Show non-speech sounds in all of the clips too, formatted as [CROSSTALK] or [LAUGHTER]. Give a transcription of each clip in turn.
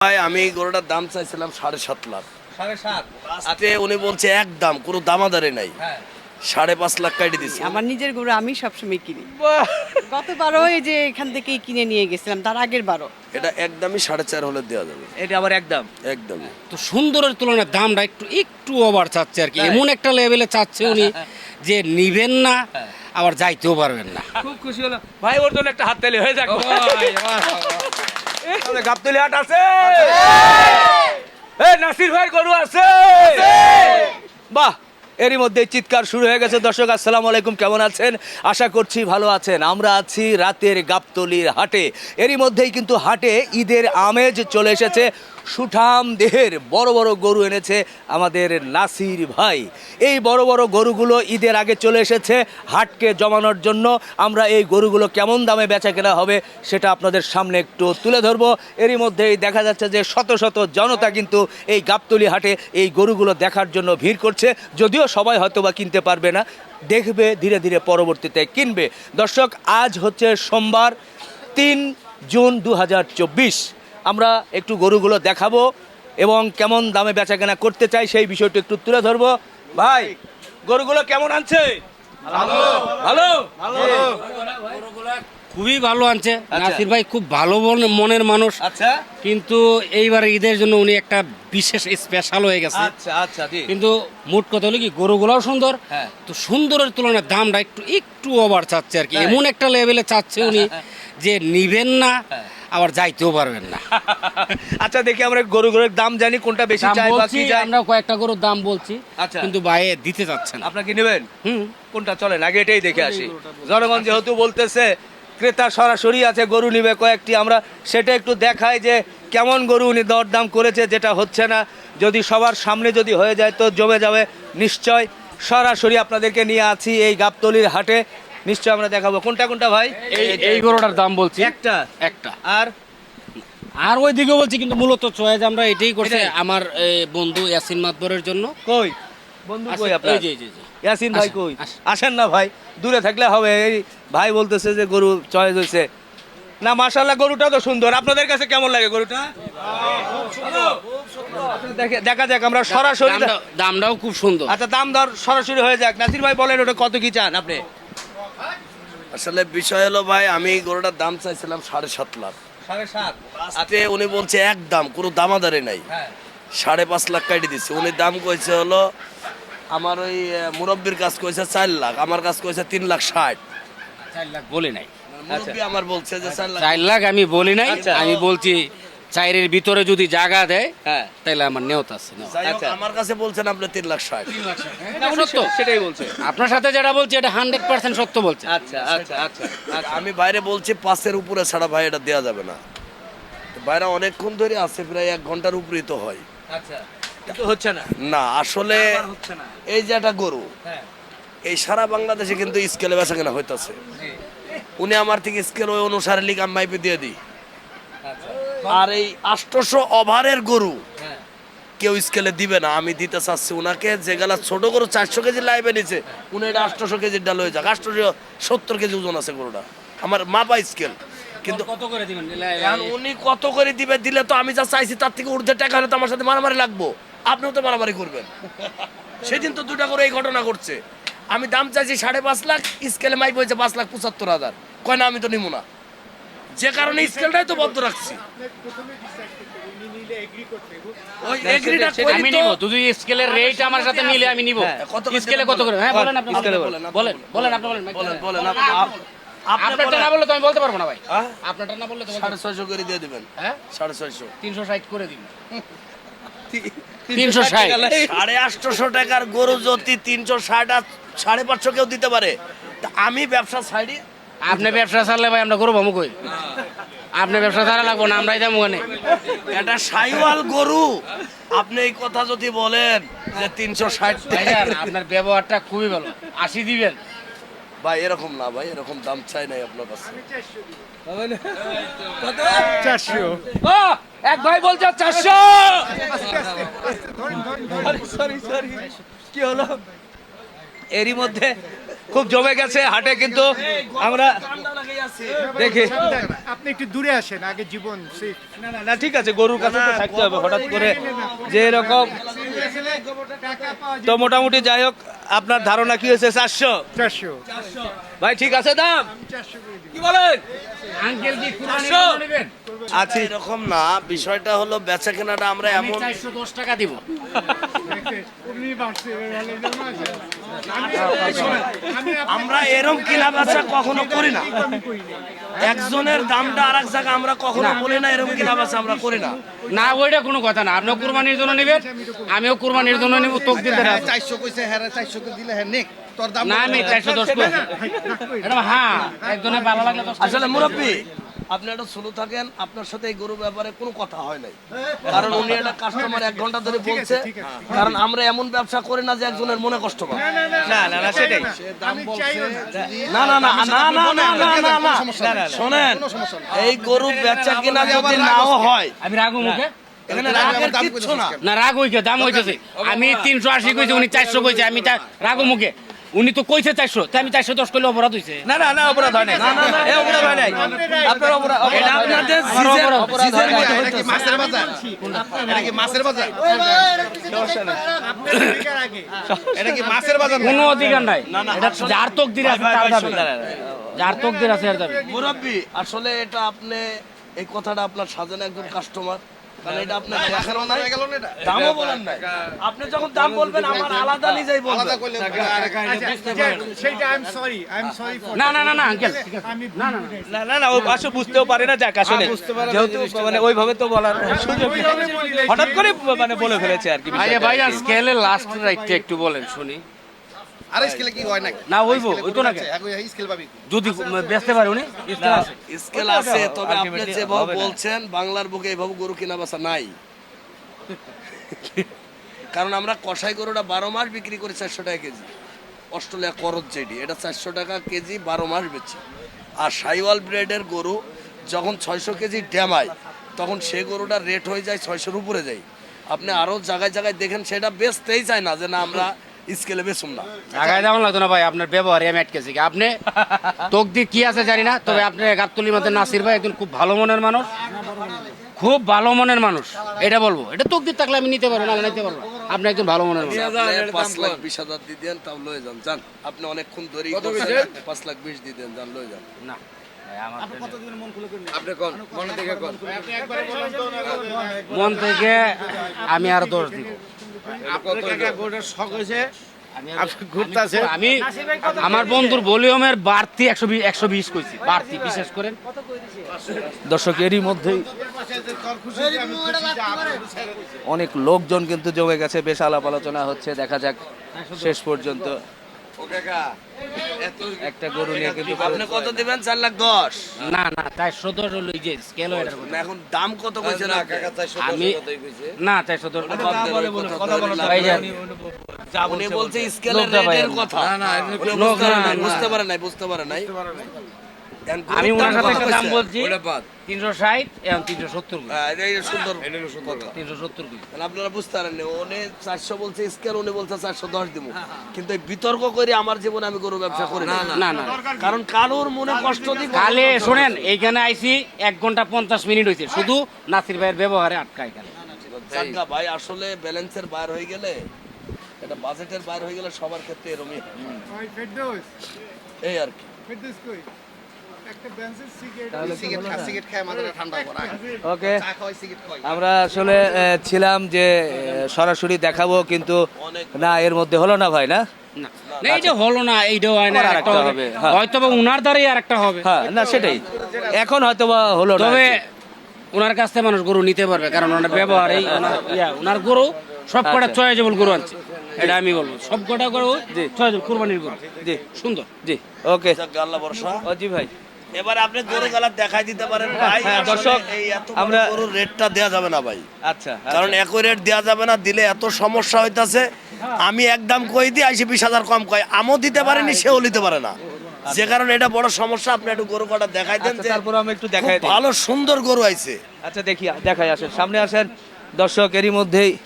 ভাই আমি এই গরুটার দাম চাইছিলাম সাড়ে সাত লাখ। সাড়ে উনি বলছে এক দাম কোনো দামাদারে নাই। হ্যাঁ। সাড়ে পাঁচ লাখ কাটি দিছে। আমার নিজের গরু আমি সবসময় কিনি। বাহ! গতবারও এই যে এখান থেকেই কিনে নিয়ে গেছিলাম তার আগের বারও। এটা একদমই সাড়ে চার হলে দেওয়া যাবে। এটা আবার একদম একদমই। তো সুন্দরের তুলনায় দামটা একটু একটু ওভার চাচ্ছে আর কি। এমন একটা লেভেলে চাচ্ছে উনি যে নিবেন না হ্যাঁ। আবার যাইতেও পারবেন না। খুব খুশি হলো। ভাই ওর জন্য একটা হাত তালি হয়ে যাক। গাবতলি হাট আছে। নাসির ভাই গরু আছে। বাহ, এরই মধ্যে চিৎকার শুরু হয়ে গেছে। দর্শক, আসসালাম আলাইকুম, কেমন আছেন? আশা করছি ভালো আছেন। আমরা আছি রাতের গাবতলির হাটে। এরই মধ্যেই কিন্তু হাটে ঈদের আমেজ চলে এসেছে। সুঠাম দেহের বড় বড় গরু এনেছে আমাদের নাসির ভাই। এই বড় বড় গরুগুলো ঈদের আগে চলে এসেছে হাটকে জমানোর জন্য। আমরা এই গরুগুলো কেমন দামে বেচা কেনা হবে সেটা আপনাদের সামনে একটু তুলে ধরবো। এরই মধ্যেই দেখা যাচ্ছে যে শত শত জনতা কিন্তু এই গাবতলি হাটে এই গরুগুলো দেখার জন্য ভিড় করছে। যদিও সবাই হয়তো বা কিনতে পারবে না, দেখবে ধীরে ধীরে পরবর্তীতে কিনবে। দর্শক, আজ হচ্ছে সোমবার, তিন জুন দু হাজার চব্বিশ। আমরা একটু গরুগুলো দেখাবো এবং কেমন দামে বেচা কেনা করতে চাই সেই বিষয়টা একটু তুলে ধরবো। ভাই গরুগুলো কেমন আনছে? ভালো। খুবই ভালো আনছে। আচ্ছা। নাসির ভাই খুব ভালো মন- মনের মানুষ। আচ্ছা। কিন্তু এইবার ঈদের জন্য উনি একটা বিশেষ স্পেশাল হয়ে গেছে। আচ্ছা আচ্ছা কিন্তু মোট কথা হলো কি গরুগুলাও সুন্দর। হ্যাঁ। তো সুন্দরের তুলনায় দামটা একটু একটু ওভার চাচ্ছে আর কি। এমন একটা লেভেলে চাচ্ছে উনি যে নিবেন না। হ্যাঁ। আবার যাইতেও পারবেন না। [LAUGHS] আচ্ছা দেখি আমরা গরু গরুর দাম জানি কোনটা বেশি চাই বা কি যায় আমরা কয়েকটা গরুর দাম বলছি আচ্ছা। কিন্তু বাইরে দিতে চাচ্ছে না। আপনার কি নেবেন? হুম। কোনটা চলেন আগে এটাই দেখে আসি। জনগণ যেহেতু বলতেছে ক্রেতা সরাসরি আছে গরু নিবে কয়েকটি আমরা সেটা একটু দেখাই যে কেমন গরু উনি দরদাম করেছে যেটা হচ্ছে না। যদি সবার সামনে যদি হয়ে যায় তো জমে যাবে নিশ্চয়। সরাসরি আপনাদেরকে নিয়ে আছি এই গাবতলির হাটে। নিশ্চয় আমরা দেখাবো। কোনটা কোনটা ভাই? এই এই গরুটার দাম বলছি। একটা। একটা। আর? আর ওই দিকে বলছি কিন্তু মূলত চয়েস আমরা এটাই করছি আমার বন্ধু ইয়াসিন মাতবরের জন্য। কই? বন্ধু কই আপনার? এই যে, এই যে, ইয়াসিন ভাই কই? আসেন। না ভাই দূরে থাকলে হবে। এই ভাই বলতেছে যে গরু চয়েজ হয়েছে না মাশাল্লাহ গরুটা তো সুন্দর। আপনাদের কাছে কেমন লাগে গরুটা? দেখে- দেখা যাক আমরা সরাসরি দামটাও খুব সুন্দর। আচ্ছা দাম দর সরাসরি হয়ে যাক। নাসির ভাই বলেন ওটা কত কি চান আপনি? আসলে বিষয় হলো ভাই আমি গরুটার দাম চাইছিলাম সাড়ে সাত লাখ। আজকে উনি বলছে এক দাম কোনো দামাদারে নাই। হ্যাঁ। সাড়ে পাঁচ লাখ কাটি দিচ্ছে উনি দাম কইছে হলো আমার ওই মুরব্বীর কাজ কইছে চার লাখ আমার কাজ কইছে তিন লাখ ষাট। চার লাখ বলি নাই। আমার বলছে যে চার লাখ চার লাখ আমি বলি নাই আচ্ছা। আমি বলছি চাইরের ভিতরে যদি জায়গা দেয় হ্যাঁ। তাহলে আমার নেওত আছে আচ্ছা। আমার কাছে বলছেন আপনি তিন লাখ ষাট। সত্য। সেটাই বলছে। আপনার সাথে যেটা বলছি এটা হান্ড্রেড পার্সেন্ট সত্য বলছে। আচ্ছা আচ্ছা আচ্ছা আচ্ছা। আমি বাইরে বলছি পাঁচের উপরে ছাড়া ভাই এটা দেওয়া যাবে না। বাইরে অনেকক্ষণ ধরে আছে প্রায় এক ঘণ্টার উপরেই তো হয়। আচ্ছা হচ্ছে না। না আসলে আবার হচ্ছে না। এই যে একটা গরু হ্যাঁ। এই সারা বাংলাদেশে কিন্তু স্কেলে বেচা কেনা হইতাছে। উনি আমার থেকে স্কেল ওই অনুসারে লিখ আমি মাইপে দিয়ে দিই। আর এই আষ্টশো ওভারের গরু হ্যাঁ। কেউ স্কেলে দিবে না। আমি দিতে চাচ্ছি ওনাকে যে গেলা ছোট গরু চারশো কেজি লাইবে নিছে উনি এটা আষ্টশো কেজির ডাল হয়ে যাক। আষ্টশো সত্তর কেজি ওজন আছে গরুটা আমার মাপা স্কেল কিন্তু কত করে দিবেন? উনি কত করে দিবে দিলে তো আমি যা চাইছি তার থেকে ঊর্ধ্বে টাকা হলে তো আমার সাথে মারামারি লাগবো। আপনিও তো মারামারি করবেন। সেদিন তো দুটা করে এই ঘটনা ঘটছে। আমি দাম চাইছি সাড়ে পাঁচ লাখ স্কেলে মাইপ হয়েছে পাঁচ লাখ পঁচাত্তর হাজার। কয় না আমি তো নিবো না। যে কারণে স্কেলটাই তো বদ্ধ রাখছি। ওই এগ্রিটা আমি নিব। যদি স্কেলের রেট আমার সাথে মিলে আমি নিব। কত স্কেলে কত করে? হ্যাঁ বলেন আপনি স্কেলে বলেন। বলেন, বলেন বলেন আপনি বলেন। বলেন বলেন আপ- আপ- আপনি আপনারটা না বললে তো আমি বলতে পারব না ভাই? আপনারটা না বললে তো সাড়ে ছয়শো করে দিয়ে দিবেন। হ্যাঁ? সাড়ে ছয়শো। তিনশো ষাট করে দিন। তিনশো তিনশো ষাট। সাড়ে আটশোশো টাকার গরু যদি তিনশো ষাট আর সাড়ে পাঁচশো কেউ দিতে পারে তা আমি ব্যবসা ছাড়ি আপনি ব্যবসা ছাড়লে ভাই আমরা করব কই? আপনি ব্যবসা ছাড়া লাগবো না আমরাই যাব ওখানে। এটা সাইওয়াল গরু। আপনি এই কথা যদি বলেন যে তিনশো ষাট আপনার ব্যবহারটা খুবই ভালো। আশি দিবেন। ভাই এরকম না ভাই এরকম দাম চাই নাই আপনার কাছে। ও, এক ভাই বলছে চারশো। সরি সরি কি হলো? এরই মধ্যে খুব জমে গেছে হাটে কিন্তু আমরা দেখি। আপনি একটু দূরে আসেন আগে জীবন না না না ঠিক আছে গরুর কাছে তো থাকতে হবে হঠাৎ করে যে এরকম। তো মোটামুটি যাই হোক আপনার ধারণা কি হয়েছে? চারশো। চারশো। ভাই ঠিক আছে দাম? কি বলেন? আঙ্কেল এরকম না বিষয়টা হলো বেচা কেনাটা আমরা এমন চারশো দশ টাকা দিব আমরা এরম কিনা বেচা কখনো করি না একজনের দামটা আর এক জায়গায় আমরা কখনো বলি না এরকম কিনা বেচা আমরা করি না না ওইটা কোনো কথা না আপনিও কুরবানির জন্য নেবেন আমিও কুরবানির জন্য নেব তোক দিতে। চারশো কইছে হ্যাঁ চারশো দিলে হ্যাঁ নেক তোর দাম না আমি চারশো দশ হ্যাঁ একজনের ভালো লাগলে আসলে মুরব্বী আপনি একটা শুরু থাকেন আপনার সাথে এই গরুর ব্যাপারে কোনো কথা হয় নাই কারণ উনি একটা কাস্টমার এক ঘণ্টা ধরে বলছে কারণ আমরা এমন ব্যবসা করি না যে একজনের মনে কষ্ট পায় না না না সেটাই না না না না না না না না না না শোনেন এই গরু বেচা কিনা যদি নাও হয় আমি রাগু মুখে না না রাগ হইছে দাম হইতেছে আমি তিনশো আশি কইছি উনি চারশো কইছে আমি রাগু মুখে উনি তো কইছে চারশো তাই আমি চারশো দশ করলে অপরাধ হইছে না না না অপরাধ হয় নাই এ অপরাধ হয় নাই আপনার অপরাধ এটা হয়। আপনাদের জিজের অপরাধ হয় নাই। এটা কি মাছের বাজার এটা কি মাছের বাজার এটা কি মাছের বাজার কোনো অধিকার নাই এটা যার তকদির আছে তার দাবি। যার তকদির আছে আর দাবি মুরব্বী আসলে এটা আপনি এই কথাটা আপনার সাজানো একজন কাস্টমার কারণ এটা আপনার দেখারও নাই গেল না এটা। দামও বলেন নাই। আপনি যখন দাম বলবেন আমার আলাদা নিজেই আলাদা বলবেন আচ্ছা, সেইটা I am sorry I am sorry for না না না না আঙ্কেল। না না না। না না ও আসলে বুঝতেও পারে না যাক আসলে যেহেতু মানে ওইভাবে তো বলার সুযোগ হঠাৎ করে মানে বলে ফেলেছে আর কি বিষয়টা। ভাই স্কেলে লাস্ট রাইটটা একটু বলেন শুনি। আর স্কেলে কি হয় নাকি না হইবো ওইতো না স্কেল পাবি। যদি বেচতে পারে উনি না, স্কেল আছে তবে আপনি যেভাবে বলছেন বাংলার বুকে এইভাবে গরু কিনা বেচা নাই। কারণ আমরা কষাই গরুটা বারো মাস বিক্রি করি চারশো টাকা কেজি। অস্ট্রেলিয়া করত যেটি এটা চারশো টাকা কেজি বারো মাস বেচি। আর সাইওয়াল ব্রেডের গরু যখন ছয়শো কেজি ড্যামায় তখন সে গরুটার রেট হয়ে যায় ছয়শোর উপরে যায়। আপনি আরও জায়গায় জায়গায় দেখেন সেটা বেচতেই চায় না যে না আমরা স্কেলে বেচুম না। আগায় দাম লাগতো না ভাই আপনার ব্যবহারে আমি আটকেছি কি আপনি তকদির কি আছে জানি না তবে আপনি গাবতলির মধ্যে নাসির ভাই একজন খুব ভালো মনের মানুষ। খুব ভালো মনের মানুষ এটা বলব। এটা তোক তকদির থাকলে আমি নিতে পারব না নিতে পারব আপনি একজন ভালো মনের মানুষ। পাঁচ লাখ বিশ হাজার দিয়ে দেন তাও লয়ে যান। যান আপনি অনেকক্ষণ ধরেই পাঁচ লাখ বিশ দিয়ে দেন যান লয়ে যান। না মন থেকে আমি আর দোষ দিব। আমি আমার বন্ধুর ভলিউমের বাড়তি একশো বিশ একশো বিশ কইছি বাড়তি বিশেষ করেন দর্শক এরই মধ্যেই অনেক লোকজন কিন্তু জমে গেছে বেশ আলাপ আলোচনা হচ্ছে দেখা যাক শেষ পর্যন্ত একটা গরু নিয়ে কিন্তু আপনি কত দিবেন? চার লাখ দশ। না না তাই হলো যে স্কেল না, এখন দাম কত কইছে না আমি না তাই উনি বলছে স্কেলের রেটের। কথা। না, নাই না। বুঝতে পারে নাই। বুঝতে পারে নাই। আমি ওনার সাথে একটা দাম বলছি তিনশো ষাট এবং তিনশো সত্তর হ্যাঁ, সুন্দর। তিনশো সত্তর আপনারা বুঝতে পারেন না, উনি চারশো বলছে স্কেল উনি বলছে চারশো দশ দিব। কিন্তু এই বিতর্ক করে আমার জীবনে আমি গরু ব্যবসা করি না। না না কারণ কারোর মনে কষ্ট দিই কালে শোনেন এইখানে আইসি এক ঘণ্টা পঞ্চাশ মিনিট হয়েছে শুধু নাসির ভাইয়ের ব্যবহারে আটকা এখানে ভাই আসলে ব্যালেন্সের বাইর হয়ে গেলে এটা বাজেটের বাইর হয়ে গেলে সবার ক্ষেত্রে এরমই হয়। এই আর কি। ওকে। চা খাওয়াই সিগারেট খাওয়াই। আমরা আসলে ছিলাম যে সরাসরি দেখাবো কিন্তু না এর মধ্যে হলো না ভাই না? না। না, এইটা হলো না এইটাও হয় না আবার আরেকটা আরেকটা হবে। হবে, হ্যাঁ। হয়তো বা উনার দ্বারাই আর একটা হবে। হ্যাঁ না সেটাই। এখন হয়তো বা হলো না। তবে ওনার কাছ থেকে মানুষ গরু নিতে পারবে কারণ ওনার ব্যবহার এই ওনার গরু সব কটা আচ্ছা। চয়েজেবল গরু আনছে এটা আমি বলব। সব কটা গরু চয়েজবল কুরবানির গরু। জি। সুন্দর। জি। ওকে। আল্লাহ ভরসা ও জি ভাই। এবার আপনি গরু গালা দেখাই দিতে পারেন ভাই হ্যাঁ, দর্শক, আমরা- গরুর রেটটা দেয়া যাবে না ভাই। আচ্ছা কারণ একই রেট দেওয়া যাবে না দিলে এত সমস্যা হইতাছে। আমি একদম কই দিই আইসি বিশ হাজার কম কয়। আমও দিতে পারেনি সেও নিতে পারে না। যে কারণে এটা বড় সমস্যা আপনি একটু গরু কটা দেখাই দেন আচ্ছা, তারপর আমি একটু দেখাই ভালো সুন্দর গরু আইছে। আচ্ছা দেখি দেখাই আসেন। সামনে আসেন। দর্শক এরই মধ্যেই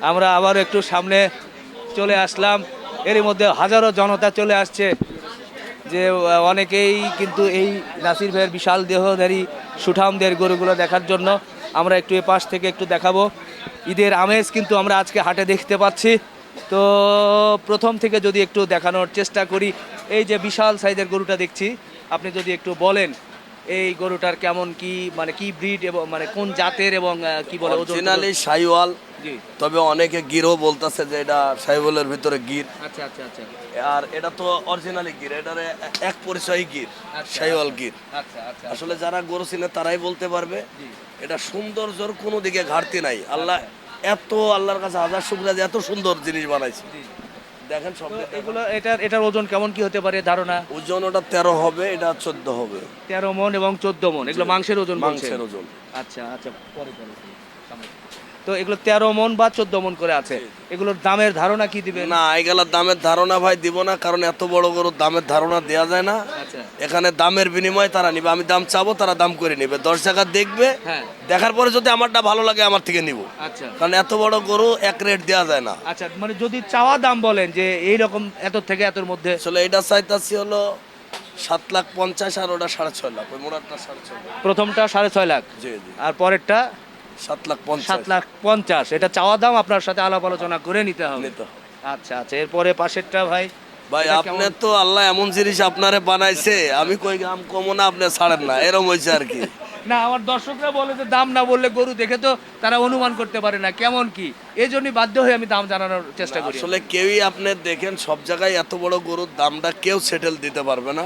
আমরা আবার একটু সামনে চলে আসলাম। এরই মধ্যে হাজারো জনতা চলে আসছে। যে অনেকেই কিন্তু এই নাসির ভাইয়ের বিশাল দেহধারী সুঠামদের গরুগুলো দেখার জন্য আমরা একটু এ পাশ থেকে একটু দেখাবো। ঈদের আমেজ কিন্তু আমরা আজকে হাটে দেখতে পাচ্ছি। তো প্রথম থেকে যদি একটু দেখানোর চেষ্টা করি, এই যে বিশাল সাইজের গরুটা দেখছি, আপনি যদি একটু বলেন এই গরুটার কেমন কি মানে কি ব্রিড এবং মানে কোন জাতের এবং কি বলে অরিজিনালি সাইওয়াল জি। তবে অনেকে গিরও বলতেছে যে এটা সাইওয়ালের ভিতরে গির। আচ্ছা আচ্ছা আচ্ছা। আর এটা তো অরিজিনালি গির এটার এক পরিচয় গির আচ্ছা। সাইওয়াল গির। আচ্ছা আচ্ছা আসলে যারা গরু চিনে তারাই বলতে পারবে এটা সৌন্দর্যর কোনো দিকে ঘাটতি নাই। আল্লাহ এত আল্লাহর কাছে হাজার শুক্রিয়া যে এত সুন্দর জিনিস বানাইছে। দেখেন সব এগুলো এটার এটার ওজন কেমন কি হতে পারে ধারণা? ওজন ওটা তেরো হবে এটা চোদ্দ হবে। তেরো মন এবং চোদ্দ মন এগুলো মাংসের ওজন মাংসের ওজন। আচ্ছা আচ্ছা পরে পরে। তো এগুলো তেরো মন বা চোদ্দ মন করে আছে। এগুলোর দামের ধারণা কি দিবেন? না এগুলার দামের ধারণা ভাই দিব না কারণ এত বড় গরুর দামের ধারণা দেওয়া যায় না। আচ্ছা। এখানে দামের বিনিময়ে তারা নিবে। আমি দাম চাবো তারা দাম করে নিবে। দশ টাকা দেখবে হ্যাঁ। দেখার পরে যদি আমারটা ভালো লাগে আমার থেকে নিব। আচ্ছা। কারণ এত বড় গরু এক রেট দেওয়া যায় না। আচ্ছা মানে যদি চাওয়া দাম বলেন যে এই রকম এত থেকে এতর মধ্যে আসলে এটা চাইতাছি হলো সাত লাখ পঞ্চাশ আর ওটা সাড়ে ছয় লাখ। ওই মোড়ারটা সাড়ে ছয় লাখ। প্রথমটা সাড়ে ছয় লাখ। জি জি। আর পরেরটা সাত লাখ পঞ্চাশ। সাত লাখ পঞ্চাশ। এটা চাওয়া দাম আপনার সাথে আলাপ আলোচনা করে নিতে হবে। নিতে হবে। আচ্ছা আচ্ছা এরপরে পাশেরটা ভাই। ভাই আপনার আপনি তো আল্লাহ এমন জিনিস আপনারে বানাইছে আমি কই আম কমো না আপনি ছাড়েন না এরকম হয়েছে আর কি। না আমার দর্শকরা বলে যে দাম না বললে গরু দেখে তো তারা অনুমান করতে পারে না। কেমন কি? এই জন্যই বাধ্য হয়ে আমি দাম জানানোর চেষ্টা করি। আসলে কেউই আপনি দেখেন সব জায়গায় এত বড় গরুর দামটা কেউ সেটেল দিতে পারবে না।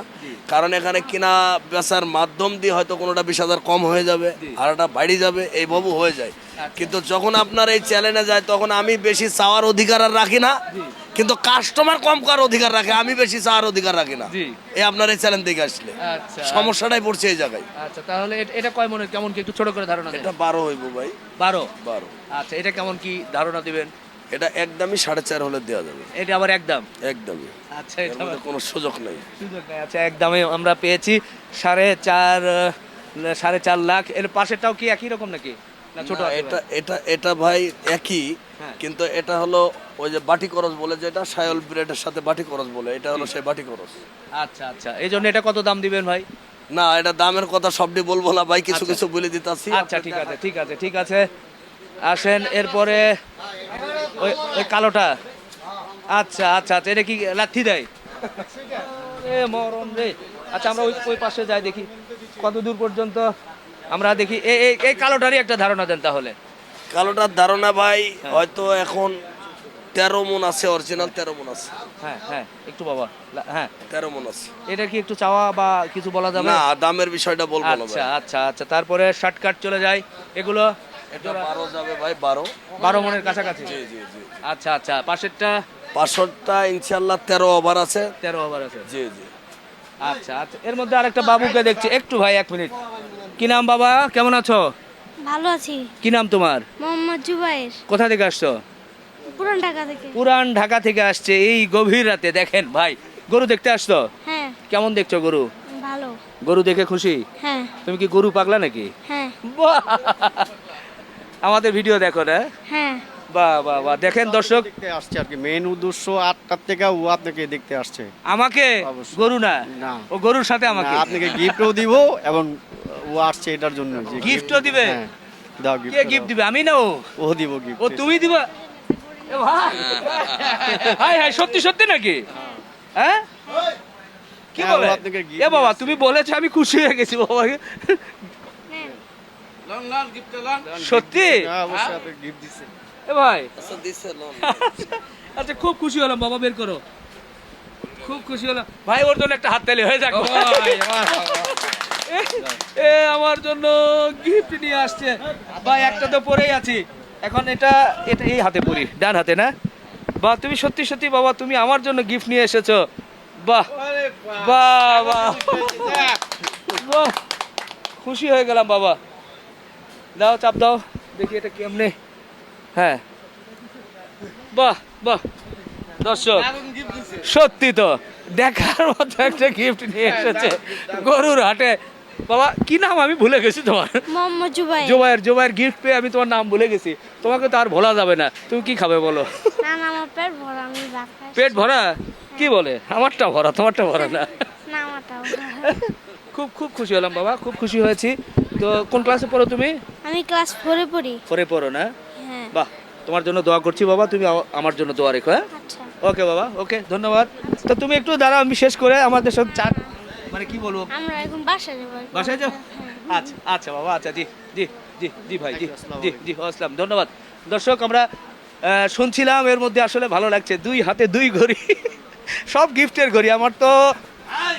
কারণ এখানে কিনা বেচার মাধ্যম দিয়ে হয়তো কোনোটা বিশ হাজার কম হয়ে যাবে আর একটা বাড়ি যাবে এইভাবে হয়ে যায়। কিন্তু যখন আপনার এই চ্যালেঞ্জে যায় তখন আমি বেশি চাওয়ার অধিকার আর রাখি না। কিন্তু কাস্টমার কম করার অধিকার রাখে আমি বেশি চার অধিকার রাখি না। এই আপনার এই চ্যালেঞ্জ দেখে আসলে। আচ্ছা। সমস্যাটাই পড়ছে এই জায়গায়। আচ্ছা তাহলে এটা কয় মনে কেমন কি একটু ছোট করে ধারণা এটা বারো হইব ভাই। বারো? বারো। আচ্ছা এটা কেমন কি ধারণা দিবেন? এটা একদমই সাড়ে চার হলে দেওয়া যাবে। এটা আবার একদম? একদমই। আচ্ছা এটা কোনো সুযোগ নেই। সুযোগ নেই। আচ্ছা একদমই আমরা পেয়েছি সাড়ে চার সাড়ে চার লাখ। এর পাশেরটাও কি একই রকম নাকি? ছোট এটা ভাই? এটা এটা ভাই একই হ্যাঁ। কিন্তু এটা হলো ওই যে বাটি করস বলে যেটা সায়ল ব্রেডের সাথে বাটি করস বলে এটা হলো সেই বাটি করস আচ্ছা আচ্ছা। এই জন্য এটা কত দাম দিবেন ভাই? না এটা দামের কথা সবটি বলব না ভাই কিছু আচ্ছা। কিছু বলে দিতাছি। আচ্ছা ঠিক আছে ঠিক আছে ঠিক আছে। আসেন এরপরে ওই ওই কালোটা। আচ্ছা আচ্ছা আচ্ছা এটা কি লাথি দেয়? এ মরণ রে। আচ্ছা আমরা ওই ওই পাশে যাই দেখি। কত দূর পর্যন্ত আমরা দেখি এই এই- কালোটারই একটা ধারণা দেন তাহলে। কালোটার ধারণা ভাই হয়তো এখন তেরো মন আছে অরিজিনাল তেরো মন আছে। হ্যাঁ হ্যাঁ একটু বাবা হ্যাঁ। তেরো মন আছে। এটা কি একটু চাওয়া বা কিছু বলা যাবে? না দামের বিষয়টা বলব আচ্ছা আচ্ছা আচ্ছা তারপরে শর্টকাট চলে যায়। এগুলো এটা বারো যাবে ভাই বারো। বারো মনের কাছাকাছি? জি জি জি। আচ্ছা আচ্ছা পাশেরটা? পাঁচশোটা ইনশাল্লাহ তেরো ওভার আছে। তেরো ওভার আছে। জি জি। আচ্ছা আচ্ছা এর মধ্যে আরেকটা বাবুকে দেখছি। একটু ভাই এক মিনিট। কি নাম বাবা? কেমন আছো? ভালো আছি। কি নাম তোমার? মোহাম্মদ জুবাইর। কোথা থেকে আসছো? পুরান ঢাকা থেকে। পুরান ঢাকা থেকে আসছে। এই গভীর রাতে দেখেন ভাই গরু দেখতে আসছো? হ্যাঁ। কেমন দেখছ গরু? ভালো। গরু দেখে খুশি? হ্যাঁ। তুমি কি গরু পাগলা নাকি? হ্যাঁ। আমাদের ভিডিও দেখো না? হ্যাঁ। বাহ বাহ বাহ। দেখেন দর্শক। দেখতে আসছে আর কি। মেন উদ্দেশ্য আটটার থেকে ও আপনাকে দেখতে আসছে। আমাকে? গরু না? না। ও গরুর সাথে আমাকে? আপনাকে গিফটও দিব এবং ও আসছে এটার জন্য যে গিফটও দিবে? হ্যাঁ, দাও গিফট কে গিফট দিবে? আমি না ও ও দিব গিফট ও তুমি দিবা? এ ভাই। হাই হাই সত্যি সত্যি নাকি? হ্যাঁ? কি হ্যাঁ, ও বলে আপনাকে gift এ বাবা তুমি বলেছ আমি খুশি হয়ে গেছি বাবা। সত্যি? হ্যাঁ অবশ্যই আপনাকে গিফট দিছে এ ভাই। আচ্ছা আচ্ছা খুব খুশি হলাম বাবা বের করো। খুব খুশি হলাম। ভাই ওর জন্য একটা হাত তালি হয়ে যাক। এ আমার জন্য গিফট নিয়ে আসছে। ভাই একটা তো পরেই আছি। এখন এটা এটা এই হাতে পরি ডান হাতে না? বাহ তুমি সত্যি সত্যি বাবা তুমি আমার জন্য গিফট নিয়ে এসেছ। বাহ বাহ বাহ। বাহ খুশি হয়ে গেলাম বাবা। দাও চাপ দাও দেখি এটা কেমনে। হ্যাঁ। বাহ বাহ। দর্শক সত্যি তো দেখার মতো একটা গিফট নিয়ে এসেছে। গরুর হাটে বাবা কি নাম আমি ভুলে গেছি তোমার? মোহাম্মদ জুবাইর। জোবাইয়ের জোবাইয়ের গিফট পেয়ে আমি তোমার নাম ভুলে গেছি। তোমাকে তো আর ভোলা যাবে না। তুমি কি খাবে বলো? না না আমার পেট ভরা আমি ভাত খাই পেট ভরা? কি বলে? আমারটা ভরা তোমারটা ভরা না। খুব খুব খুশি হলাম বাবা খুব খুশি হয়েছি। তো কোন ক্লাসে পড়ো তুমি? আমি ক্লাস ফোরে পড়ি। পরে পড়ো না? হ্যাঁ। বাহ তোমার জন্য দোয়া করছি বাবা তুমি আমার জন্য দোয়া রেখো হ্যাঁ? আচ্ছা। ওকে বাবা ওকে ধন্যবাদ। তো তুমি একটু দাঁড়াও আমি শেষ করে আমাদের সব চা মানে কি বলব? আমরা এখন বাসায় যাব বাসায় যাও আচ্ছা আচ্ছা বাবা আচ্ছা জি জি জি জি ভাই জি জি জি আসসালাম ধন্যবাদ। দর্শক আমরা শুনছিলাম এর মধ্যে আসলে ভালো লাগছে দুই হাতে দুই ঘড়ি [LAUGHS] সব গিফটের ঘড়ি আমার তো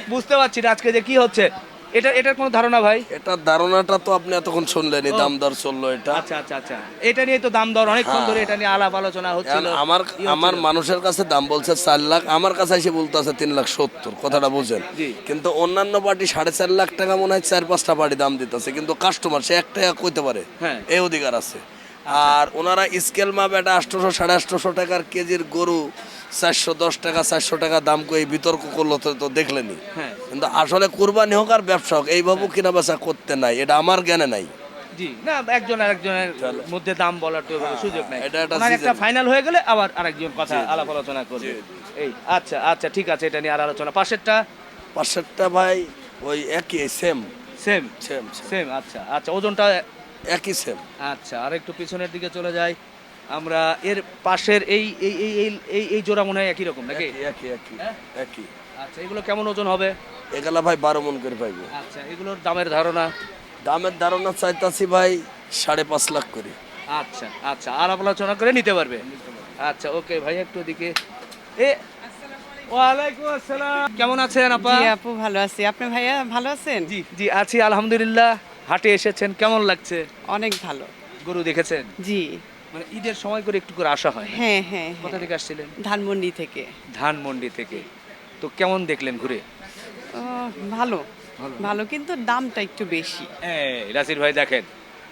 বুঝতে পারছি না আজকে যে কি হচ্ছে। এটা এটার কোনো ধারণা ভাই? এটার ধারণাটা তো আপনি এতক্ষণ শুনলেনই দাম দর চলল এটা। আচ্ছা আচ্ছা আচ্ছা। এটা নিয়ে তো দাম দর অনেকক্ষণ ধরে এটা নিয়ে আলাপ আলোচনা হচ্ছিল। আমার আমার মানুষের কাছে দাম বলছে চার লাখ আমার কাছে এসে বলতে আছে তিন লাখ সত্তর কথাটা বুঝেন। কিন্তু অন্যান্য পার্টি সাড়ে চার লাখ টাকা মনে হয় চার পাঁচটা পার্টি দাম দিতেছে কিন্তু কাস্টমার সে এক টাকা কইতে পারে। হ্যাঁ। এই অধিকার আছে। আর ওনারা স্কেল মাপ এটা আটশোশো সাড়ে আটশোশো টাকার কেজির গরু চারশো দশ টাকা চারশো টাকা দাম করে বিতর্ক করল তো তো দেখলেনি হ্যাঁ। কিন্তু আসলে কুরবানি হোক আর ব্যবসা হোক এইভাবে কিনা বেচা করতে নাই এটা আমার জ্ঞানে নাই। জি না একজন আরেকজনের মধ্যে দাম বলার তো সুযোগ নাই। এটা একটা ওনার একটা ফাইনাল হয়ে গেলে আবার আরেকজন কথা আলাপ আলোচনা করবে। এই আচ্ছা আচ্ছা ঠিক আছে এটা নিয়ে আর আলোচনা। পাশেরটা? পাশেরটা ভাই ওই একই সেম সেম সেম সেম আচ্ছা আচ্ছা ওজনটা একই সেম আচ্ছা আর একটু পিছনের দিকে চলে যাই। আমরা এর পাশের এই এই এই এই- জোড়া মনে হয় একই রকম নাকি? একই একই একই হ্যাঁ? একই। আচ্ছা এগুলো কেমন ওজন হবে? এগুলা ভাই বারো মন করে পাইবো। আচ্ছা এগুলোর দামের ধারণা? দামের ধারণা চাইতাছি ভাই সাড়ে পাঁচ লাখ করে। আচ্ছা আচ্ছা আলাপ আলোচনা করে নিতে পারবে? আচ্ছা ওকে ভাই একটু দিকে এ ওয়ালাইকুম আসসালাম। কেমন আছেন আপা? জি আপু ভালো আছি। আপনি ভাইয়া ভালো আছেন? জি জি আছি আলহামদুলিল্লাহ। হাটে এসেছেন কেমন লাগছে? অনেক ভালো। গরু দেখেছেন? জি। মানে ঈদের সময় করে একটু করে আসা হয় হ্যাঁ হ্যাঁ কোথা হ্যাঁ। থেকে আসছিলেন? ধানমন্ডি থেকে। ধানমন্ডি থেকে। তো কেমন দেখলেন ঘুরে? ভালো। ভালো কিন্তু দামটা একটু বেশি। এই রাসির ভাই দেখেন।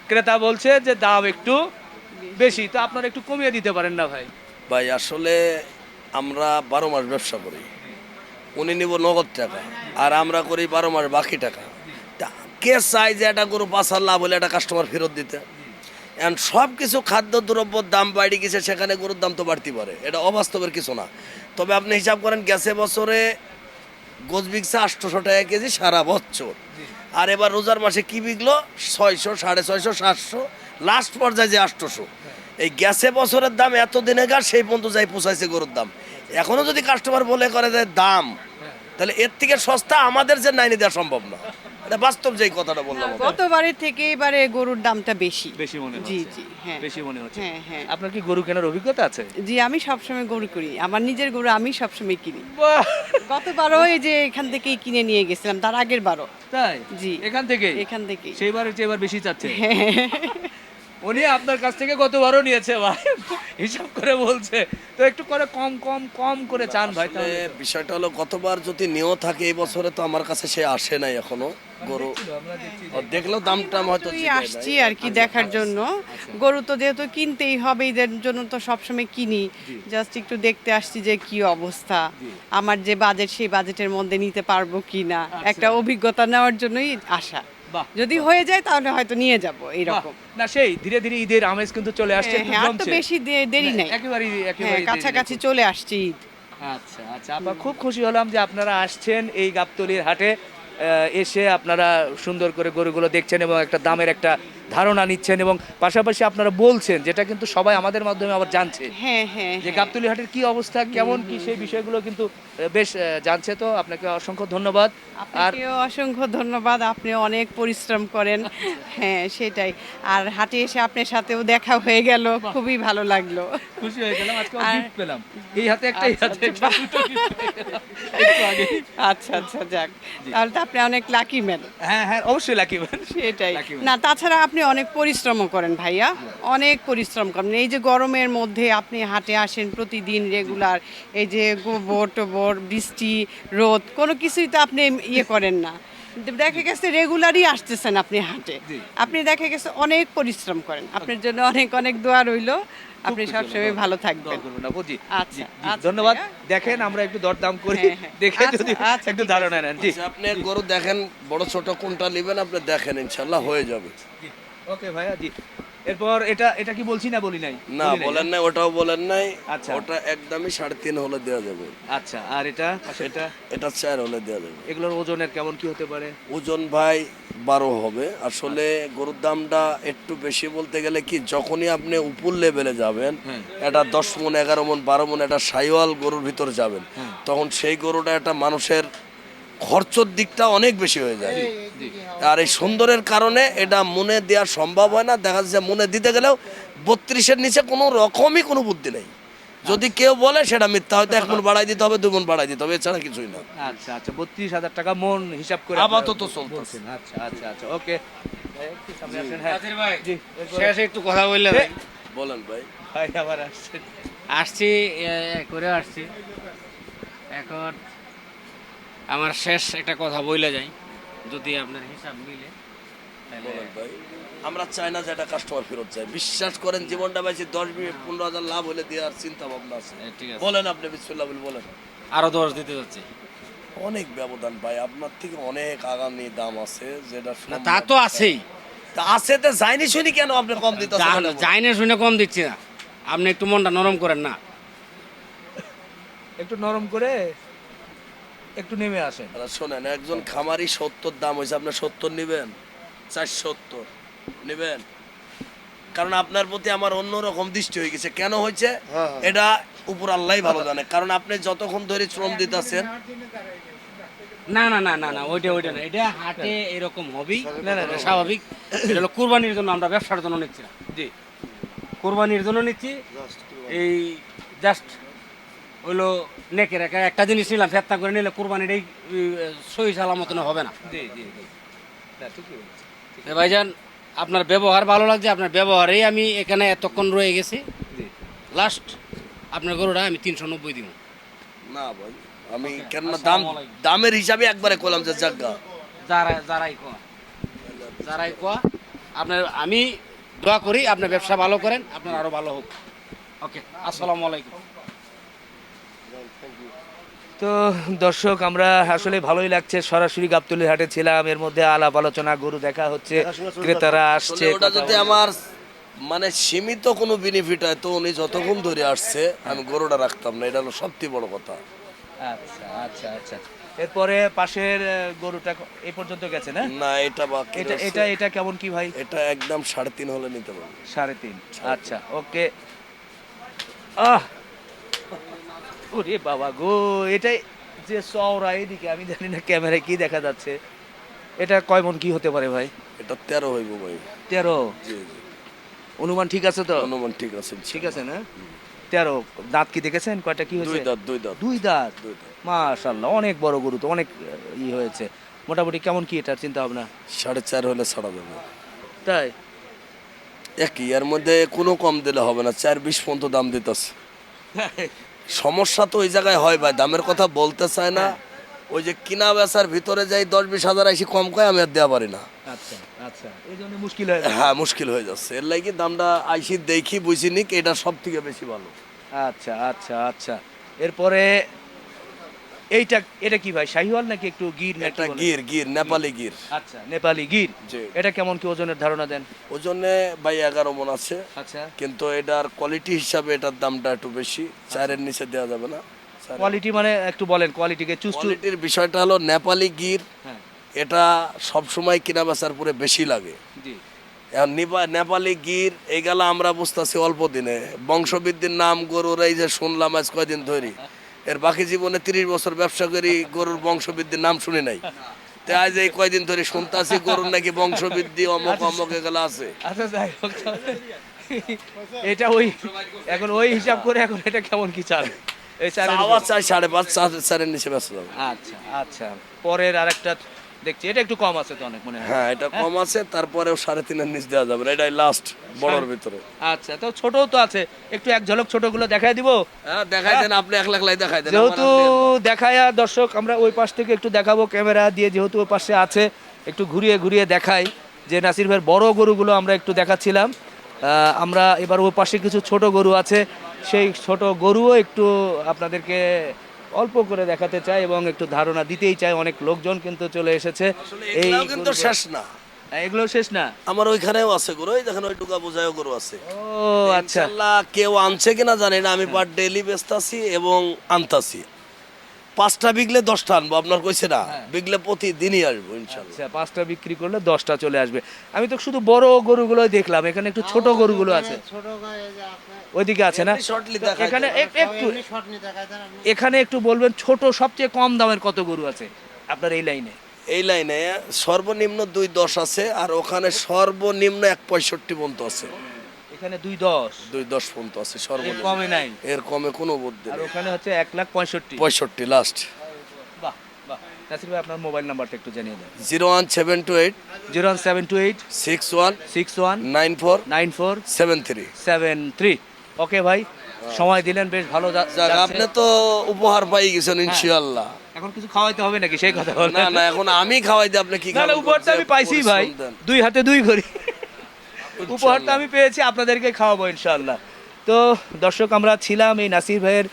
ক্রেতা বলছে যে দাম একটু বেশি তো আপনারা একটু কমিয়ে দিতে পারেন না ভাই? ভাই আসলে আমরা বারো মাস ব্যবসা করি। উনি নিব নগদ টাকা আর আমরা করি বারো মাস বাকি টাকা। কে চাই যে একটা গরু পাঁচার লাভ হলে একটা কাস্টমার ফেরত দিতে? এখন সব কিছু খাদ্য দ্রব্যর দাম বাড়ি গেছে সেখানে গরুর দাম তো বাড়তে পারে। এটা অবাস্তবের কিছু না। তবে আপনি হিসাব করেন গেছে বছরে গোছ বিকছে আটশোশো টাকা কেজি সারা বছর। আর এবার রোজার মাসে কি বিকলো? ছয়শো সাড়ে ছয়শো সাতশো লাস্ট পর্যায়ে যে আটশোশো। এই গ্যাসে বছরের দাম এত দিনে গাছ সেই পর্যন্ত যাই পোষাইছে গরুর দাম। এখনও যদি কাস্টমার বলে করে যে দাম তাহলে এর থেকে সস্তা আমাদের যে নাইনি দেওয়া সম্ভব না। এটা বাস্তব যেই কথাটা বললাম আপনাকে। গতবারের থেকে এবারে গরুর দামটা বেশি। বেশি মনে হচ্ছে। জি জি হ্যাঁ। বেশি মনে হচ্ছে। হ্যাঁ হ্যাঁ। আপনার কি গরু কেনার অভিজ্ঞতা আছে? জি আমি সবসময় গরু করি আমার নিজের গরু আমি সবসময় কিনি। বাহ! গতবারও এই যে এখান থেকেই কিনে নিয়ে গেছিলাম তার আগের বারও। তাই? জি। এখান থেকে এখান থেকেই। সেইবারের চেয়ে এবার বেশি চাচ্ছে? হ্যাঁ। উনি আপনার কাছ থেকে গতবারও নিয়েছে ভাই। হিসাব করে বলছে। তো একটু করে কম কম কম করে চান ভাই বিষয়টা হলো গতবার যদি নিয়েও থাকে এই বছরে তো আমার কাছে সে আসে নাই এখনও। গরু। দেখলেও দাম টাম হয়তো। আসছি আর কি দেখার জন্য। গরু তো যেহেতু কিনতেই হবে ঈদের জন্য তো সবসময় কিনি। জাস্ট একটু দেখতে আসছি যে কি অবস্থা। আমার যে বাজেট সেই বাজেটের মধ্যে নিতে পারব কি না একটা অভিজ্ঞতা নেওয়ার জন্যই আসা যদি হয়ে যায় তাহলে হয়তো নিয়ে যাব এইরকম না সেই ধীরে ধীরে ঈদের আমেজ কিন্তু চলে আসছে হ্যাঁ, হ্যাঁ, আর তো বেশি দেরি নাই। একেবারেই হ্যাঁ কাছাকাছি চলে আসছি ঈদ। আচ্ছা আচ্ছা। আমরা খুব খুশি হলাম যে আপনারা আসছেন এই গাবতলির হাটে। এসে আপনারা সুন্দর করে গরুগুলো দেখছেন এবং একটা দামের একটা ধারণা নিচ্ছেন এবং পাশাপাশি আপনারা বলছেন যেটা কিন্তু সবাই আমাদের মাধ্যমে আবার জানছে। হ্যাঁ হ্যাঁ যে হ্যাঁ। গাবতলি হাটের কি অবস্থা কেমন কি সেই বিষয়গুলো কিন্তু বেশ জানছে তো। আপনাকে অসংখ্য ধন্যবাদ। আর অসংখ্য ধন্যবাদ আপনি অনেক পরিশ্রম করেন। হ্যাঁ সেটাই। আর হাটে এসে আপনার সাথেও দেখা হয়ে গেল খুবই ভালো লাগল। খুশি হয়ে গেলাম আজকে গিফট পেলাম। এই হাতে একটা এই আচ্ছা, হাতে আচ্ছা, একটা, আগে। আচ্ছা আচ্ছা যাক। তাহলে তো আপনি অনেক লাকি ম্যান হ্যাঁ হ্যাঁ অবশ্যই লাকি ম্যান সেটাই। না তাছাড়া আপনি অনেক পরিশ্রমও করেন ভাইয়া অনেক পরিশ্রম করেন। এই যে গরমের মধ্যে আপনি হাটে আসেন প্রতিদিন রেগুলার এই যে গোবর টোবর বৃষ্টি রোদ কোনো কিছুই তো আপনি ইয়ে করেন না। দেখা গেছে রেগুলারই আসতেছেন আপনি হাটে। আপনি দেখা গেছে অনেক পরিশ্রম করেন। আপনার জন্য অনেক অনেক দোয়া রইল। আপনি সবসময় ভালো থাকবেন। আচ্ছা, আচ্ছা, ধন্যবাদ। দেখেন আমরা একটু দরদাম করি। হ্যাঁ, হ্যাঁ। দেখে আচ্ছা, যদি একটু ধারণা নেন। জি। আপনি গরু দেখেন বড় ছোট কোনটা নেবেন আপনি দেখেন ইনশাল্লাহ হয়ে যাবে। ওকে ভাইয়া জি। এরপর এটা এটা কি বলছি না বলি নাই? না বলেন নাই ওটাও বলেন নাই। আচ্ছা। ওটা একদমই সাড়ে তিন হলে দেওয়া যাবে। আচ্ছা আর এটা এটা? এটা চার হলে দেওয়া যাবে। এগুলোর ওজনের কেমন কি হতে পারে? ওজন ভাই বারো হবে। আসলে গরুর দামটা একটু বেশি বলতে গেলে কি যখনই আপনি উপর লেভেলে যাবেন এটা দশ মন এগারো মন বারো মন একটা সাইওয়াল গরুর ভিতর যাবেন তখন সেই গরুটা একটা মানুষের খরচর দিকটা অনেক বেশি হয়ে যায়। আর এই সুন্দরের কারণে এটা মনে দেওয়া সম্ভব হয় না। দেখা যাচ্ছে মনে দিতে গেলেও বত্রিশের নিচে কোনো রকমই কোনো বুদ্ধি নেই। যদি কেউ বলে সেটা মিথ্যা হয়তো এক মন বাড়াই দিতে হবে দু মন বাড়াই দিতে হবে এছাড়া কিছুই না। আচ্ছা আচ্ছা বত্রিশ হাজার টাকা মন হিসাব করে আপাতত চলতেছে। আচ্ছা আচ্ছা আচ্ছা ওকে। হ্যাঁ। ভাই? জি, এরপরে- শেষে একটু কথা বললে বলেন ভাই। ভাই আবার আসছেন। আসছি করে আসছি। এখন আমার শেষ একটা কথা বইলে যাই। যদি আপনার হিসাব মিলে তাহলে বলেন ভাই। আমরা চাই না যে একটা কাস্টমার ফেরত যায়। বিশ্বাস করেন জীবনটা পাইছি দশ মিনিট পনেরো হাজার লাভ হলে দেওয়ার চিন্তা ভাবনা আছে। আছে। বলেন আপনি বিসমিল্লাহ বলে বলেন। আরও দশ দিতে যাচ্ছে। অনেক ব্যবধান ভাই আপনার থেকে অনেক আগামী দাম আছে যেটা না তা তো আছেই। তা আছে তো যায়নি শুনি কেন আপনি কম দিতে যাই না শুনে কম দিচ্ছি না। আপনি একটু মনটা নরম করেন না। একটু নরম করে একটু নেমে আসেন। শোনেন একজন খামারি সত্তর দাম হয়েছে আপনার সত্তর নেবেন? চার সত্তর। নেবেন? কারণ আপনার প্রতি আমার অন্যরকম দৃষ্টি হয়ে গেছে। কেন হয়েছে এটা উপর আল্লাহ ভালো জানে। কারণ আপনি যতক্ষণ ধরে শ্রম দিতেছেন না না না না না ওইটা ওইটা না। এটা হাটে এরকম হবেই। না না স্বাভাবিক। এটা হলো কুরবানির জন্য আমরা ব্যবসার জন্য নিচ্ছি না। জি। কোরবানির জন্য নিচ্ছি। এই জাস্ট হইল নেকের একটা একটা জিনিস নিলাম ফেত্তা করে নিলে কোরবানির এই সহি সালামতন হবে না। ভাইজান আপনার ব্যবহার ভালো লাগছে আপনার ব্যবহারেই আমি এখানে এতক্ষণ রয়ে গেছি। লাস্ট আপনার গরুটা আমি তিনশো নব্বই দিব। না ভাই আমি কেন দাম দামের হিসাবে একবারে করলাম যে জাগা যারা যারাই কোয়া। যারাই কোয়া আপনার আমি দোয়া করি আপনার ব্যবসা ভালো করেন আপনার আরও ভালো হোক। ওকে আসসালামু আলাইকুম। তো দর্শক আমরা আসলে ভালোই লাগছে। সরাসরি গাবতলির হাটে ছিলাম। এর মধ্যে আলাপ আলোচনা গরু দেখা হচ্ছে। ক্রেতারা আসছে ওটা যদি আমার মানে সীমিত কোনো বেনিফিট হয় তো উনি যতক্ষণ ধরে আসছে আমি গরুটা রাখতাম না। এটা হলো সবচেয়ে বড় কথা। আচ্ছা আচ্ছা আচ্ছা। এরপরে পাশের গরুটা এই পর্যন্ত গেছে না? না এটা বাকি এটা এটা এটা কেমন কি ভাই? এটা একদম সাড়ে তিন হলে নিতে পারব। সাড়ে তিন। আচ্ছা ওকে। আহ ওরে বাবা গো এটাই যে চওড়া এদিকে আমি জানি না ক্যামেরায় কি দেখা যাচ্ছে। এটা কয় মন কি হতে পারে ভাই? এটা তেরো হইব ভাই। তেরো? জি জি। অনুমান ঠিক আছে তো? অনুমান ঠিক আছে ঠিক আছে না? তেরো দাঁত কি দেখেছেন? কয়টা কি হয়েছে? দুই দাঁত দুই দাঁত। দুই দাঁত? মাশাল্লাহ অনেক বড় গরু তো অনেক ই হয়েছে। মোটামুটি কেমন কি এটা চিন্তা ভাবনা? সাড়ে চার হলে ছাড়া যাবে। তাই? একই এর মধ্যে কোনো কম দিলে হবে না চার বিশ পর্যন্ত দাম দিতেছে। [LAUGHS] সমস্যা তো ওই জায়গায় হয় ভাই দামের কথা বলতে চায় না। ওই যে কিনা বেচার ভিতরে যাই দশ বিশ হাজার আইসি কম কয় আমি আর দেওয়া পারি না। আচ্ছা আচ্ছা এই জন্য মুশকিল হয়ে হ্যাঁ মুশকিল হয়ে যাচ্ছে। এর লাগে দামটা আইসি দেখি বুঝিনি এটা সব থেকে বেশি ভালো। আচ্ছা আচ্ছা আচ্ছা। এরপরে এইটা এটা কি ভাই শাহিওয়াল নাকি একটু গির এটা গির গির নেপালি গির। আচ্ছা নেপালি গির। এটা কেমন কি ওজনের ধারণা দেন? ওজনে ভাই এগারো মন আছে। আচ্ছা। কিন্তু এটার কোয়ালিটি হিসাবে এটার দামটা একটু বেশি। চারের নিচে দেওয়া যাবে না। কোয়ালিটি মানে একটু বলেন কোয়ালিটিকে চুস্তু কোয়ালিটির বিষয়টা হলো নেপালি গির। হ্যাঁ। এটা সবসময় কিনা বেচার পরে বেশি লাগে। জি। নেপালি গির এগুলা আমরা বুঝতেছি অল্প দিনে। বংশবৃদ্ধির নাম গরুর এই যে শুনলাম আজ কয়দিন ধরে। [LAUGHS] এর বাকি জীবনে তিরিশ বছর ব্যবসা করি গরুর বংশবৃদ্ধির নাম শুনি নাই। আজ এই কয়দিন ধরে শুনতাছি গরুর নাকি বংশবৃদ্ধি অমক অমক এগুলো আছে। আচ্ছা যাই হোক। এটা ওই এখন ওই হিসাব করে এখন এটা কেমন কি চাল? এই চার চাই সাড়ে পাঁচ চার চারের নিচে ব্যস্ত আচ্ছা আচ্ছা। পরের আরেকটা দেখছি এটা একটু কম আছে তো অনেক মনে হয়। হ্যাঁ এটা কম আছে তারপরেও সাড়ে তিনের নিচ দেওয়া যাবে না এটাই লাস্ট বড়র ভিতরে। আচ্ছা তো ছোটও তো আছে একটু এক ঝলক ছোটগুলো দেখাই দিব? হ্যাঁ দেখাই দেন আপনি এক লাখ লাই দেখাই দেন যেহেতু দেখায়া দর্শক আমরা ওই পাশ থেকে একটু দেখাবো ক্যামেরা দিয়ে যেহেতু ওই পাশে আছে একটু ঘুরিয়ে ঘুরিয়ে দেখাই যে নাসির ভাইয়ের বড় গরুগুলো আমরা একটু দেখাচ্ছিলাম। আহ, আমরা এবার ওই পাশে কিছু ছোট গরু আছে সেই ছোট গরুও একটু আপনাদেরকে অল্প করে দেখাতে চাই এবং একটু ধারণা দিতেই চাই অনেক লোকজন কিন্তু চলে এসেছে। এই কিন্তু শেষ না। হ্যাঁ, এগুলো শেষ না? আমার ওইখানেও আছে গরু ওই দেখেন ওই টুকা বোঝায়ও গরু আছে। ও আচ্ছা। কেউ আনছে কিনা জানি না আমি পার ডেলি বেচতাছি এবং আনতাছি। পাঁচটা বিকলে দশটা আনব আপনার কইছে না? বিকলে প্রতিদিনই আসব ইনশাল্লাহ। আচ্ছা পাঁচটা বিক্রি করলে দশটা চলে আসবে। আমি তো শুধু বড় গরুগুলো দেখলাম এখানে একটু ছোট গরুগুলো আছে। ওইদিকে আছে না? এখানে একটু এখানে একটু বলবেন ছোট সবচেয়ে কম দামের কত গরু আছে আপনার এই লাইনে? এই লাইনে সর্বনিম্ন দুই দশ আছে আর ওখানে সর্বনিম্ন এক পঁয়ষট্টি পর্যন্ত আছে। এখানে দুই দশ? দুই দশ পর্যন্ত আছে সর্বনিম্ন। কমে নাই? এর কমে কোনো বুদ্ধি আর ওখানে হচ্ছে এক লাখ পঁয়ষট্টি। পঁয়ষট্টি লাস্ট বাহ বাহ। নাসির ভাই আপনার মোবাইল নাম্বারটা একটু জানিয়ে দেন। Zero one seven two eight. Zero one seven two eight. Six one. Six one. Nine four. Nine four. Seven three. Seven three. Okay ভাই সময় দিলেন বেশ ভালো। আপনি তো উপহার পাই গেছেন ইনশাল্লাহ এখন কিছু খাওয়াইতে হবে নাকি? সেই কথা না না এখন আমি খাওয়াই দিই আপনি কি খাবেন? উপহারটা আমি পাইছি ভাই। দুই হাতে দুই করি। উপহারটা আমি পেয়েছি আপনাদেরকে খাওয়াবো ইনশাল্লাহ তো দর্শক আমরা ছিলাম এই নাসির ভাইয়ের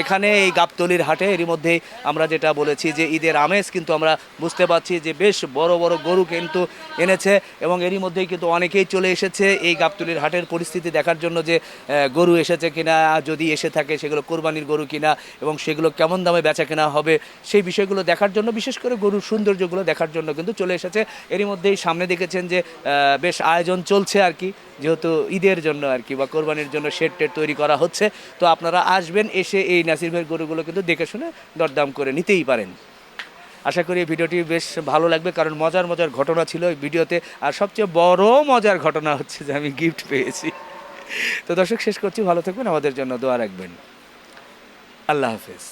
এখানে এই গাবতলির হাটে, এরই মধ্যে আমরা যেটা বলেছি যে ঈদের আমেজ কিন্তু আমরা বুঝতে পারছি যে বেশ বড় বড় গরু কিন্তু এনেছে এবং এরই মধ্যেই কিন্তু অনেকেই চলে এসেছে এই গাবতলির হাটের পরিস্থিতি দেখার জন্য যে গরু এসেছে কিনা, যদি এসে থাকে সেগুলো কোরবানির গরু কিনা এবং সেগুলো কেমন দামে বেচা কেনা হবে সেই বিষয়গুলো দেখার জন্য, বিশেষ করে গরুর সৌন্দর্যগুলো দেখার জন্য কিন্তু চলে এসেছে। এরই মধ্যেই সামনে দেখেছেন যে বেশ আয়োজন চলছে আর কি, যেহেতু ঈদের জন্য আর কি বা কোরবানির জন্য শেড টেড তৈরি করা হচ্ছে। তো আপনারা আসবেন এসে এই নাসির ভাইয়ের গরুগুলো কিন্তু দেখে শুনে দরদাম করে নিতেই পারেন। আশা করি ভিডিওটি বেশ ভালো লাগবে, কারণ মজার মজার ঘটনা ছিল ওই ভিডিওতে, আর সবচেয়ে বড় মজার ঘটনা হচ্ছে যে আমি গিফট পেয়েছি। তো দর্শক, শেষ করছি, ভালো থাকবেন, আমাদের জন্য দোয়া রাখবেন। আল্লাহ হাফেজ।